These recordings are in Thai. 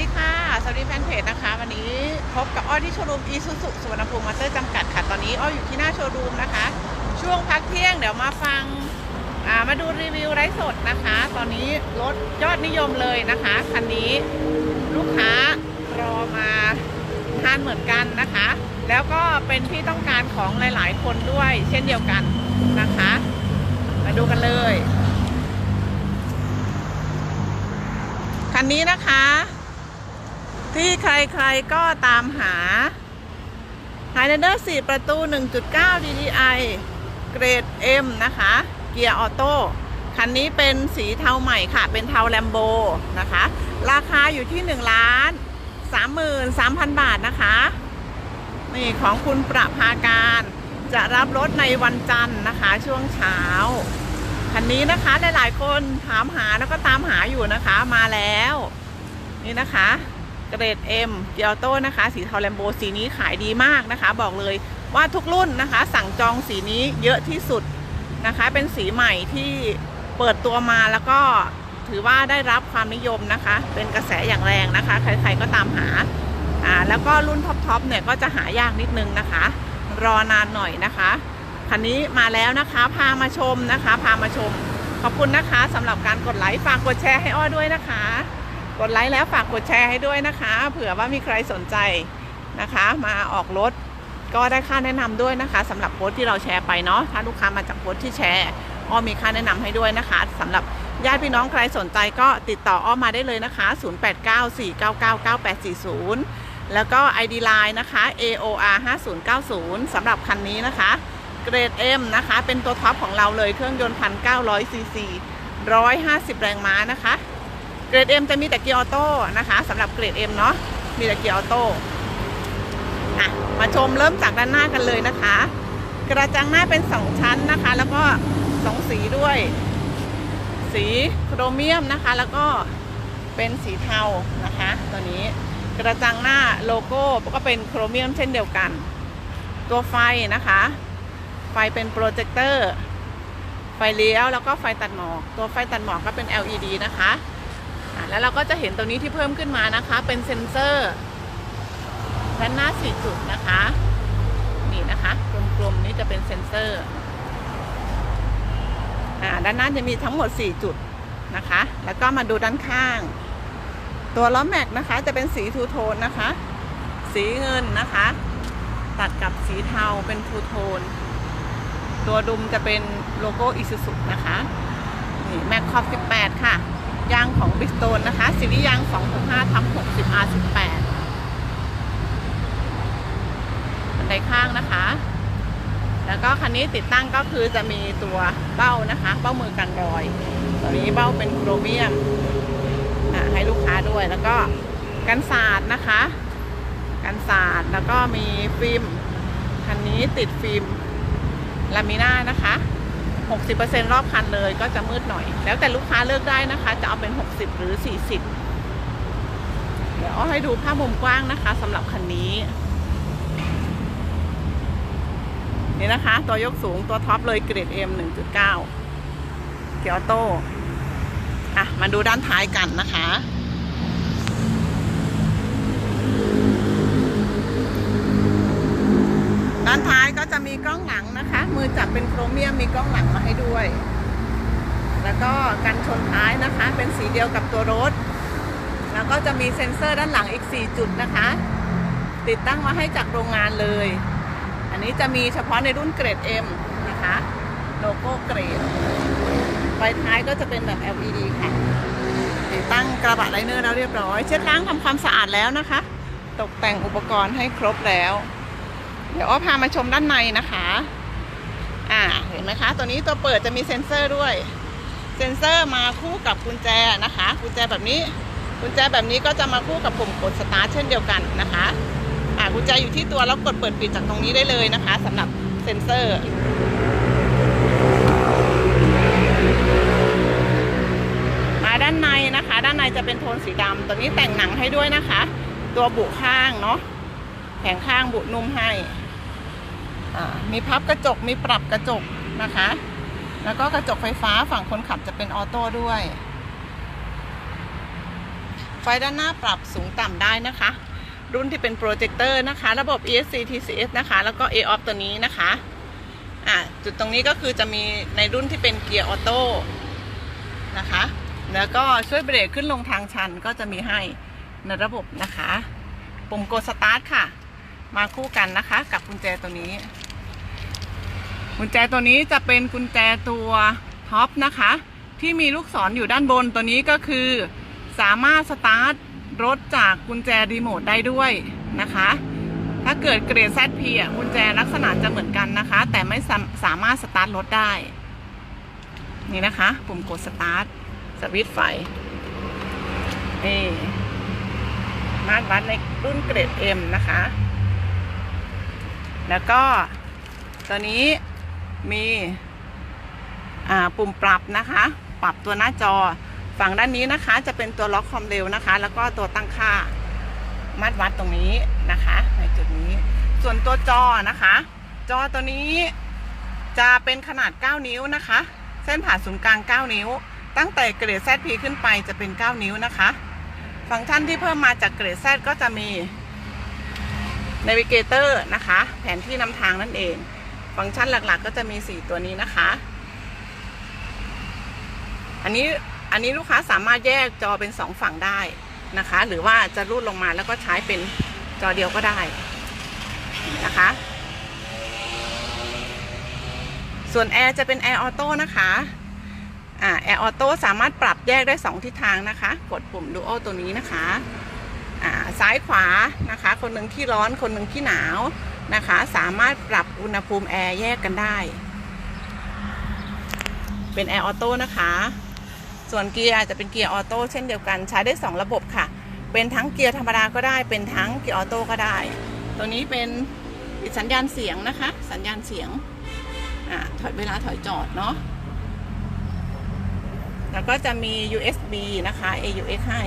ดีค่ะ สวัสดีแฟนเพจนะคะ วันนี้พบกับอ้อที่โชว์รูมอีซูซุสุวรรณภูมิมอเตอร์จำกัดค่ะ ตอนนี้อ้ออยู่ที่หน้าโชว์รูมนะคะ ช่วงพักเที่ยงเดี๋ยวมาฟังมาดูรีวิวไร้สดนะคะ ตอนนี้รถยอดนิยมเลยนะคะ คันนี้ลูกค้ารอมาทานเหมือนกันนะคะ แล้วก็เป็นที่ต้องการของหลาย ๆ คนด้วย เช่นเดียวกันนะคะ มาดูกันเลยคันนี้นะคะ ที่ใครๆก็ตามหา Highlander 4 ประตู 1.9 DDI เกรด M นะคะ เกียร์ออโต้ คันนี้เป็นสีเทาใหม่ค่ะ เป็นเทาแลมโบนะคะ ราคาอยู่ที่1ล้าน33,000 บาทนะคะ นี่ของคุณประภาการจะรับรถในวันจันทร์นะคะ ช่วงเช้า คันนี้นะคะหลายๆคนถามหาแล้วก็ตามหาอยู่นะคะมาแล้ว นี่นะคะ เกรด M เกียวโต้นะคะ สีเทาแลมโบสีนี้ขายดีมากนะคะ บอกเลยว่าทุกรุ่นนะคะ สั่งจองสีนี้เยอะที่สุดนะคะ เป็นสีใหม่ที่เปิดตัวมาแล้วก็ถือว่าได้รับความนิยมนะคะ เป็นกระแสอย่างแรงนะคะ ใครๆก็ตามหาอ่าแล้วก็รุ่นท็อปๆเนี่ยก็จะหายากนิดนึงนะคะ รอนานหน่อยนะคะคันนี้มาแล้วนะคะพามาชมนะคะ พามาชม ขอบคุณนะคะสำหรับการกดไลค์ฝากกดแชร์ให้อ้อด้วยนะคะ กดไลค์แล้วฝากกดแชร์ให้ด้วยนะคะ เผื่อว่ามีใครสนใจนะคะ มาออกรถก็ได้ค่าแนะนำด้วยนะคะสำหรับโพสต์ที่เราแชร์ไปเนาะถ้าลูกค้ามาจากโพสต์ที่แชร์อ้อมีค่าแนะนำให้ด้วยนะคะสำหรับญาติพี่น้องใครสนใจก็ติดต่ออ้อมาได้เลยนะคะ 0894999840 แล้วก็ ID Line นะคะ AOR 5090สำหรับคันนี้นะคะ เกรด M นะคะ เป็นตัวท็อปของเราเลยเครื่องยนต์ 1,900ซีซี150 แรงม้านะคะ เกรด M จะมีแต่เกียร์ออโต้นะคะสำหรับเกรด M เนาะมีแต่เกียร์ออโต้อะมาชมเริ่มจากด้านหน้ากันเลยนะคะ กระจังหน้าเป็น 2 ชั้นนะคะ แล้วก็ 2 สีด้วย สีโครเมียมนะคะ แล้วก็เป็นสีเทานะคะตัวนี้กระจังหน้าโลโก้ก็เป็นโครเมียมเช่นเดียวกัน ตัวไฟนะคะ ไฟเป็นโปรเจคเตอร์ไฟเลี้ยวแล้วก็ไฟตัดหมอก ตัวไฟตัดหมอกก็เป็น LED นะคะ แล้วเราก็จะเห็นตัวนี้ที่เพิ่มขึ้นมานะคะ เป็นเซ็นเซอร์ด้านหน้า4จุดนะคะ นี่นะคะกลมๆนี่จะเป็นเซ็นเซอร์าด้านหน้าจะมีทั้งหมด 4 จุดนะคะ แล้วก็มาดูด้านข้าง ตัวล้อแม็กนะคะ จะเป็นสีทูโทนนะคะ สีเงินนะคะ ตัดกับสีเทาเป็นทูโทน ตัวดุมจะเป็นโลโก้อิซูซุนะคะ นี่แม็กคอฟ18 ค่ะ ยางของบิสโตนนะคะซีรีส์ยาง 265ทับ60 R18 บันไดข้างนะคะ แล้วก็คันนี้ติดตั้งก็คือจะมีตัวเบ้านะคะ เบ้ามือกันรอย ตัวนี้เบ้าเป็นโครเมียมให้ลูกค้าด้วยแล้วก็กันสาดนะคะ กันสาดแล้วก็มีฟิล์มคันนี้ติดฟิล์มลามิน่านะคะ 60%รอบคันเลยก็จะมืดหน่อย แล้วแต่ลูกค้าเลือกได้นะคะ จะเอาเป็น 60 หรือ 40 เดี๋ยวเอาให้ดูภาพมุมกว้างนะคะสำหรับคันนี้ นี่นะคะ ตัวยกสูงตัวท็อปเลยเกรด M 1.9 เกียร์ออโต้อะมาดูด้านท้ายกันนะคะ ด้านท้ายก็จะมีกล้องหลังนะคะ มือจับเป็นโครเมียมมีกล้องหลังมาให้ด้วย แล้วก็กันชนท้ายนะคะ เป็นสีเดียวกับตัวรถ แล้วก็จะมีเซ็นเซอร์ด้านหลังอีก 4 จุดนะคะ ติดตั้งมาให้จากโรงงานเลย อันนี้จะมีเฉพาะในรุ่นเกรด M นะคะโลโก้เกรดไฟท้ายก็จะเป็นแบบ LED ค่ะติดตั้งกระบะไลเนอร์แล้วเรียบร้อย เช็ดล้างทำความสะอาดแล้วนะคะ ตกแต่งอุปกรณ์ให้ครบแล้ว เดี๋ยวอ้อพามาชมด้านในนะคะ อ่า เห็นไหมคะ ตัวนี้ตัวเปิดจะมีเซ็นเซอร์ด้วย เซ็นเซอร์มาคู่กับกุญแจนะคะ กุญแจแบบนี้ กุญแจแบบนี้ก็จะมาคู่กับปุ่มกดสตาร์ทเช่นเดียวกันนะคะ อ่า กุญแจอยู่ที่ตัวแล้วกดเปิดปิดจากตรงนี้ได้เลยนะคะสำหรับเซ็นเซอร์มาด้านในนะคะ ด้านในจะเป็นโทนสีดำตัวนี้แต่งหนังให้ด้วยนะคะ ตัวบุข้างเนาะแผงข้างบุนุ่มให้ มีพับกระจกมีปรับกระจกนะคะ แล้วก็กระจกไฟฟ้าฝั่งคนขับจะเป็นออโต้ด้วย ไฟด้านหน้าปรับสูงต่ำได้นะคะ รุ่นที่เป็นโปรเจคเตอร์นะคะ ระบบ ESC TCS นะคะ แล้วก็ AOF ตัวนี้นะคะอะจุดตรงนี้ก็คือจะมีในรุ่นที่เป็นเกียร์ออโต้นะคะ แล้วก็ช่วยเบรกขึ้นลงทางชันก็จะมีให้ในระบบนะคะ ปุ่มกดสตาร์ทค่ะ มาคู่กันนะคะ กับกุญแจตัวนี้ กุญแจตัวนี้จะเป็นกุญแจตัวท็อปนะคะ ที่มีลูกศรออยู่ด้านบนตัวนี้ก็คือ สามารถสตาร์ทรถจากกุญแจรีโมทได้ด้วยนะคะ ถ้าเกิดเกรด ZP อะกุญแจลักษณะจะเหมือนกันนะคะ แต่ไม่สามารถสตาร์ทรถได้ นี่นะคะ ปุ่มกดสตาร์ทสวิตช์ไฟนี่มาตรวัดในรุ่นเกรด M นะคะ แล้วก็ตัวนี้มีปุ่มปรับนะคะ ปรับตัวหน้าจอฝั่งด้านนี้นะคะจะเป็นตัวล็อกความเร็วนะคะ แล้วก็ตัวตั้งค่ามัดวัดตรงนี้นะคะ ในจุดนี้ ส่วนตัวจอนะคะ จอตัวนี้จะเป็นขนาด 9 นิ้วนะคะ เส้นผ่าศูนย์กลาง 9 นิ้ว ตั้งแต่เกรด ZP ขึ้นไปจะเป็น 9 นิ้วนะคะ ฟังก์ชันที่เพิ่มมาจากเกรด Z ก็จะมี Navigator นะคะ แผนที่นำทางนั่นเอง ฟังก์ชันหลักๆ ก็จะมี 4 ตัวนี้นะคะ อันนี้อันนี้ลูกค้าสามารถแยกจอเป็น 2 ฝั่งได้นะคะ หรือว่าจะรูดลงมาแล้วก็ใช้เป็นจอเดียวก็ได้นะคะ ส่วนแอร์จะเป็นแอร์ออโต้นะคะอ่าแอร์ออโต้สามารถปรับแยกได้ 2 ทิศทางนะคะ กดปุ่มดูโอตัวนี้นะคะ ซ้ายขวานะคะ คนหนึ่งที่ร้อนคนหนึ่งที่หนาวนะคะ สามารถปรับอุณหภูมิแอร์แยกกันได้ เป็นแอร์ออโต้นะคะ ส่วนเกียร์จะเป็นเกียร์ออโต้เช่นเดียวกันใช้ได้ 2 ระบบค่ะ เป็นทั้งเกียร์ธรรมดาก็ได้ เป็นทั้งเกียร์ออโต้ก็ได้ ตัวนี้เป็นปิดสัญญาณเสียงนะคะ สัญญาณเสียงอ่าถอยเวลาถอยจอดเนาะแล้วก็จะมี USB นะคะ AUX ให้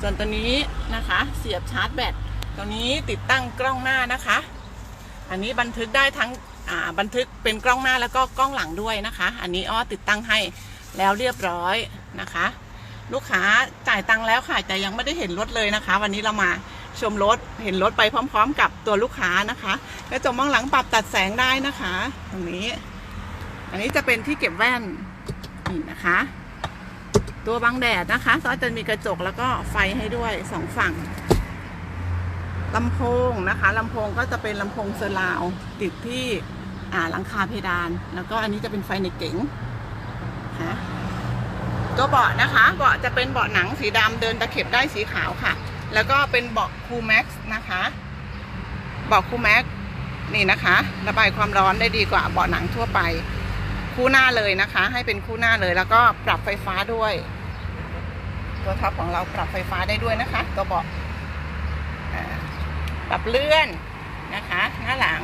ส่วนตัวนี้นะคะ เสียบชาร์จแบตตัวนี้ติดตั้งกล้องหน้านะคะ อันนี้บันทึกได้ทั้งอ่าบันทึกเป็นกล้องหน้าแล้วก็กล้องหลังด้วยนะคะ อันนี้อ้อติดตั้งให้แล้วเรียบร้อยนะคะ ลูกค้าจ่ายตังค์แล้วค่ะแต่ยังไม่ได้เห็นรถเลยนะคะ วันนี้เรามาชมรถเห็นรถไปพร้อม ๆ กับตัวลูกค้านะคะกระจกมองหลังปรับตัดแสงได้นะคะ ตรงนี้ อันนี้จะเป็นที่เก็บแว่นนี่นะคะ ตัวบังแดดนะคะซอสจะมีกระจกแล้วก็ไฟให้ด้วยสองฝั่งลำโพงนะคะลำโพงก็จะเป็นลำโพงเซราวติดที่อ่าหลังคาเพดาน แล้วก็อันนี้จะเป็นไฟในเก๋งค่ะตัวเบาะนะคะเบาะจะเป็นเบาะหนังสีดำเดินตะเข็บได้สีขาวค่ะ แล้วก็เป็นเบาะคูแม็กซ์นะคะเบาะคูแม็กซ์นี่นะคะ ระบายความร้อนได้ดีกว่าเบาะหนังทั่วไป คู่หน้าเลยนะคะ ให้เป็นคู่หน้าเลยแล้วก็ปรับไฟฟ้าด้วย ตัวท็อปของเราปรับไฟฟ้าได้ด้วยนะคะตัวเบาะปรับเลื่อนนะคะ หน้าหลัง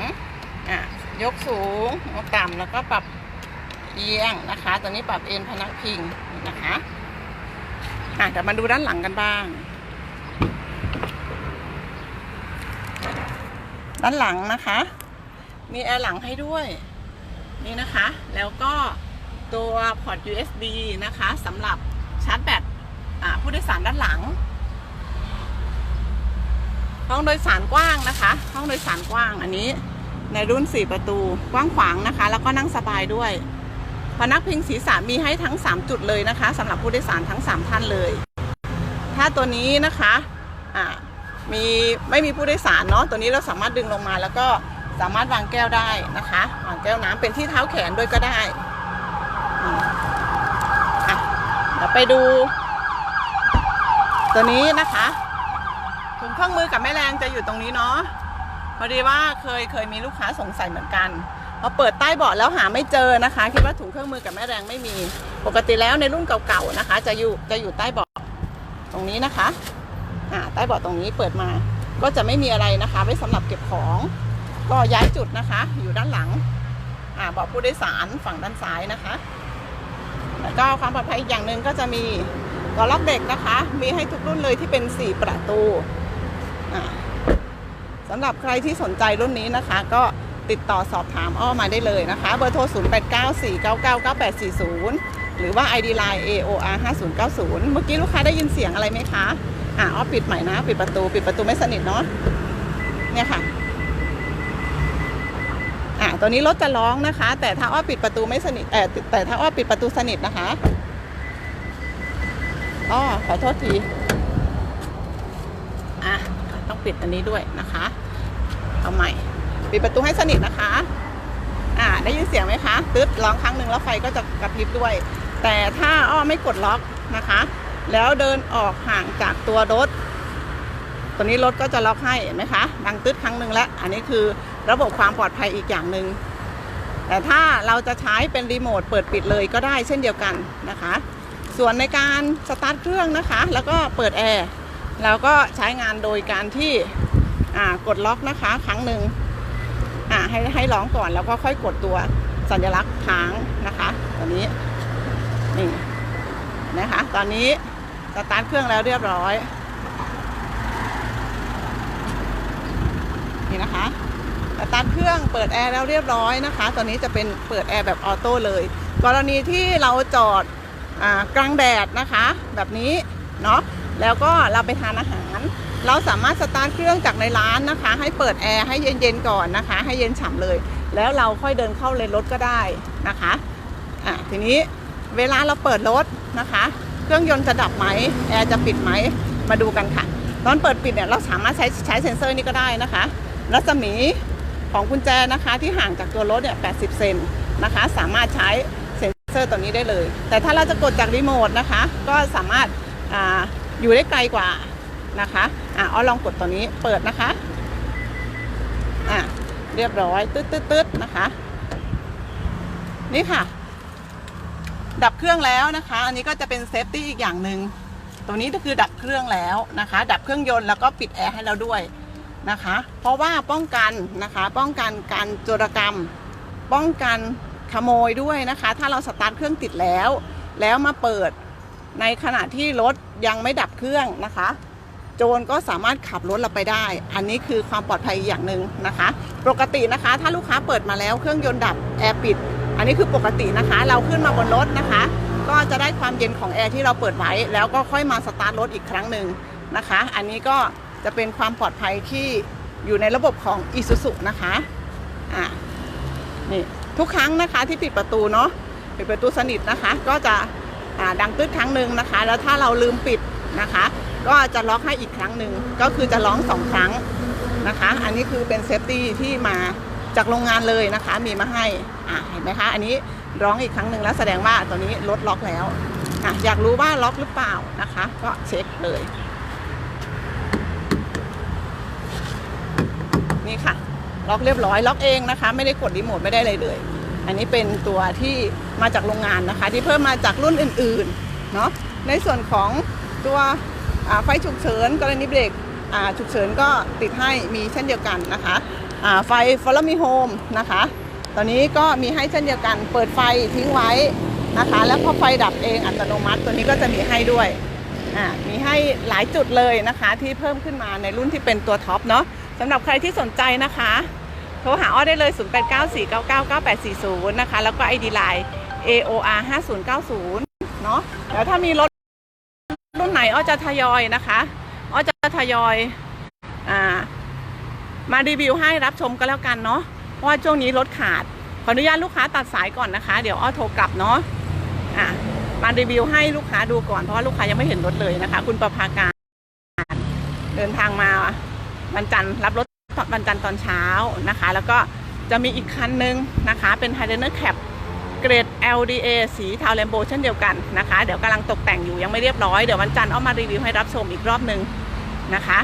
อะยกสูงต่ำแล้วก็ปรับเอียงนะคะ ตัวนี้ปรับเอ็นพนักพิงนะคะอะเดี๋ยวมาดูด้านหลังกันบ้าง ด้านหลังนะคะ มีแอร์หลังให้ด้วย นี่นะคะ แล้วก็ตัวพอร์ต USB นะคะสำหรับชาร์จแบตผู้โดยสารด้านหลัง ห้องโดยสารกว้างนะคะ ห้องโดยสารกว้างอันนี้ในรุ่น 4 ประตูกว้างขวางนะคะ แล้วก็นั่งสบายด้วยพนักพิงศีรษะมีให้ทั้ง 3 จุดเลยนะคะสำหรับผู้โดยสารทั้ง 3 ท่านเลย ถ้าตัวนี้นะคะอ่ามีไม่มีผู้โดยสารเนาะตัวนี้เราสามารถดึงลงมาแล้วก็ สามารถวางแก้วได้นะคะวางแก้วน้ำเป็นที่เท้าแขนด้วยก็ได้เดี๋ยวไปดู ตัวนี้นะคะถุงเครื่องมือกับแม่แรงจะอยู่ตรงนี้เนาะพอดีว่าเคยเคยมีลูกค้าสงสัยเหมือนกันพอเปิดใต้เบาะแล้วหาไม่เจอนะคะ คิดว่าถุงเครื่องมือกับแม่แรงไม่มี ปกติแล้วในรุ่นเก่าๆนะคะ จะอยู่จะอยู่ใต้เบาะตรงนี้นะคะอ่าใต้เบาะตรงนี้เปิดมา ก็จะไม่มีอะไรนะคะไว้สำหรับเก็บของ ก็ย้ายจุดนะคะ อยู่ด้านหลังอ่าบาะผู้โดยสารฝั่งด้านซ้ายนะคะ แล้วก็ความปลอดภัยอย่างหนึ่งก็จะมีตัวล็อกเด็กนะคะ มีให้ทุกรุ่นเลยที่เป็น 4 ประตูสำหรับใครที่สนใจรุ่นนี้นะคะ ก็ติดต่อสอบถามอ้อมาได้เลยนะคะ เบอร์โทร 0894999840 หรือว่า ID Line AOR 5090 เมื่อกี้ลูกค้าได้ยินเสียงอะไรไหมคะ อะอ้อปิดใหม่นะ ปิดประตู ปิดประตูไม่สนิทเนาะเนี่ยค่ะ ตัวนี้รถจะร้องนะคะ แต่ถ้าอ้อปิดประตูไม่สนิทแต่ถ้าอ้อปิดประตูสนิทนะคะอ้อขอโทษทีอะต้องปิดอันนี้ด้วยนะคะเอาใหม่ ปิดประตูให้สนิทนะคะ อ่าได้ยินเสียงไหมคะตึ๊ดร้องครั้งหนึ่งแล้วไฟก็จะกระพริบด้วย แต่ถ้าอ้อไม่กดล็อกนะคะ แล้วเดินออกห่างจากตัวรถตัวนี้รถก็จะล็อกให้เห็นไหมคะดังตึ๊ดครั้งหนึ่งแล้ว อันนี้คือ ระบบความปลอดภัยอีกอย่างหนึ่งแต่ถ้าเราจะใช้เป็นรีโมทเปิดปิดเลยก็ได้เช่นเดียวกันนะคะ ส่วนในการสตาร์ทเครื่องนะคะ แล้วก็เปิดแอร์เราก็ใช้งานโดยการที่กดล็อกนะคะ ครั้งหนึ่งให้ให้ร้องก่อนแล้วก็ค่อยกดตัวสัญลักษณ์ค้างนะคะตัวนี้นี่นะคะ ตอนนี้สตาร์ทเครื่องแล้วเรียบร้อย นี่นะคะ สตาร์ทเครื่องเปิดแอร์แล้วเรียบร้อยนะคะตอนนี้จะเป็นเปิดแอร์แบบออโต้เลย กรณีที่เราจอดอกลางแดดนะคะ แบบนี้เนาะแล้วก็เราไปทานอาหาร เราสามารถสตาร์ทเครื่องจากในร้านนะคะ ให้เปิดแอร์ให้เย็นๆก่อนนะคะ ให้เย็นฉ่ำเลย แล้วเราค่อยเดินเข้าเลนรถก็ได้นะคะอะทีนี้เวลาเราเปิดรถนะคะ เครื่องยนต์จะดับไหมแอร์จะปิดไหมมาดูกันค่ะ ตอนเปิดปิดเนี่ยเราสามารถใช้ใช้เซ็นเซอร์นี้ก็ได้นะคะรัศมี ของกุญแจนะคะที่ห่างจากตัวรถเนี่ย80 เซนนะคะ สามารถใช้เซ็นเซอร์ตัวนี้ได้เลย แต่ถ้าเราจะกดจากรีโมทนะคะ ก็สามารถอาอยู่ได้ไกลกว่านะคะอะอลองกดตัวนี้เปิดนะคะอะเรียบร้อยตึ๊ดตึ๊ดตึ๊ดนะคะ นี่ค่ะ ดับเครื่องแล้วนะคะ อันนี้ก็จะเป็นเซฟตี้อีกอย่างหนึ่งตัวนี้ก็คือดับเครื่องแล้วนะคะ ดับเครื่องยนต์แล้วก็ปิดแอร์ให้เราด้วย นะคะ เพราะว่าป้องกันนะคะ ป้องกันการโจรกรรม ป้องกันขโมยด้วยนะคะ ถ้าเราสตาร์ทเครื่องติดแล้ว แล้วมาเปิดในขณะที่รถยังไม่ดับเครื่องนะคะ โจรก็สามารถขับรถเราไปได้ อันนี้คือความปลอดภัยอีกอย่างหนึ่งนะคะ ปกตินะคะ ถ้าลูกค้าเปิดมาแล้วเครื่องยนต์ดับแอร์ปิด อันนี้คือปกตินะคะ เราขึ้นมาบนรถนะคะ ก็จะได้ความเย็นของแอร์ที่เราเปิดไว้ แล้วก็ค่อยมาสตาร์ทรถอีกครั้งหนึ่งนะคะ อันนี้ก็ จะเป็นความปลอดภัยที่อยู่ในระบบของ i s u z u นะคะอะนี่ทุกครั้งนะคะที่ปิดประตูเนาะปิดประตูสนิทนะคะ ก็จะอ่าดังตึ๊ดครั้งหนึ่งนะคะ แล้วถ้าเราลืมปิดนะคะ ก็จะล็อกให้อีกครั้งหนึ่งก็คือจะร้องสองครั้งนะคะ อันนี้คือเป็นเซฟตี้ที่มาจากโรงงานเลยนะคะ มีมาให้อะเห็นไหมคะ อันนี้ร้องอีกครั้งหนึ่งแล้วแสดงว่าตัวนี้รถล็อกแล้วอะอยากรู้ว่าล็อกหรือเปล่านะคะ ก็เช็คเลย นี่ค่ะ ล็อกเรียบร้อยล็อกเองนะคะ ไม่ได้กดรีโมทไม่ได้เลยเลย อันนี้เป็นตัวที่มาจากโรงงานนะคะ ที่เพิ่มมาจากรุ่นอื่นๆเนาะในส่วนของตัวไฟฉุกเฉินกรณีเบรกฉุกเฉินก็ติดให้มีเช่นเดียวกันนะคะไฟ Follow Me Home นะคะ ตอนนี้ก็มีให้เช่นเดียวกัน เปิดไฟทิ้งไว้นะคะ แล้วพอไฟดับเองอัตโนมัติ ตัวนี้ก็จะมีให้ด้วย มีให้หลายจุดเลยนะคะที่เพิ่มขึ้นมาในรุ่นที่เป็นตัวท็อปเนาะ สำหรับใครที่สนใจนะคะ โทรหาอ้อได้เลย 0894999840 นะคะ แล้วก็ ID Line AOR 5090 เนาะเดี๋ยวถ้ามีรถรุ่นไหนอ้อจะทยอยนะคะอ้อจะทยอยอ่ามารีวิวให้รับชมก็แล้วกันเนาะเพราะว่าช่วงนี้รถขาด ขออนุญาตลูกค้าตัดสายก่อนนะคะ เดี๋ยวอ้อโทรกลับเนาะอะมารีวิวให้ลูกค้าดูก่อนเพราะว่าลูกค้ายังไม่เห็นรถเลยนะคะ คุณประภาการ เดินทางมา วันจันทร์รับรถวันจันทร์ตอนเช้านะคะ แล้วก็จะมีอีกคันนึงนะคะ เป็น h i g h l a n d e r Cap เกรด LDA สีเทาแลมโบเช่นเดียวกันนะคะ เดี๋ยวกำลังตกแต่งอยู่ยังไม่เรียบร้อย เดี๋ยววันจันทร์เอามารีวิวให้รับชมอีกรอบนึงนะคะ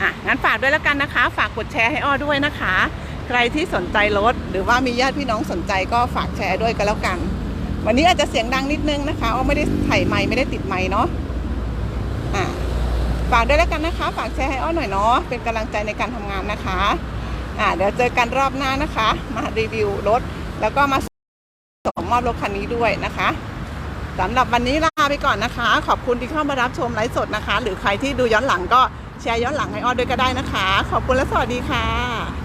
อะงั้นฝากด้วยแล้วกันนะคะ ฝากกดแชร์ให้อ้อด้วยนะคะ ใครที่สนใจรถ หรือว่ามีญาติพี่น้องสนใจก็ฝากแชร์ด้วยกันแล้วกัน วันนี้อาจจะเสียงดังนิดนึงนะคะอ้อไม่ได้ถ่ายไมค์ไม่ได้ติดไมค์เนาะอะ ฝากด้วยแล้วกันนะคะ ฝากแชร์ให้อ้อหน่อยเนาะเป็นกำลังใจในการทำงานนะคะอ่าเดี๋ยวเจอกันรอบหน้านะคะ มารีวิวรถ แล้วก็มาส่งมอบรถคันนี้ด้วยนะคะสำหรับวันนี้ลาไปก่อนนะคะ ขอบคุณที่เข้ามารับชมไลฟ์สดนะคะ หรือใครที่ดูย้อนหลังก็แชร์ย้อนหลังให้อ้อด้วยก็ได้นะคะ ขอบคุณและสวัสดีค่ะ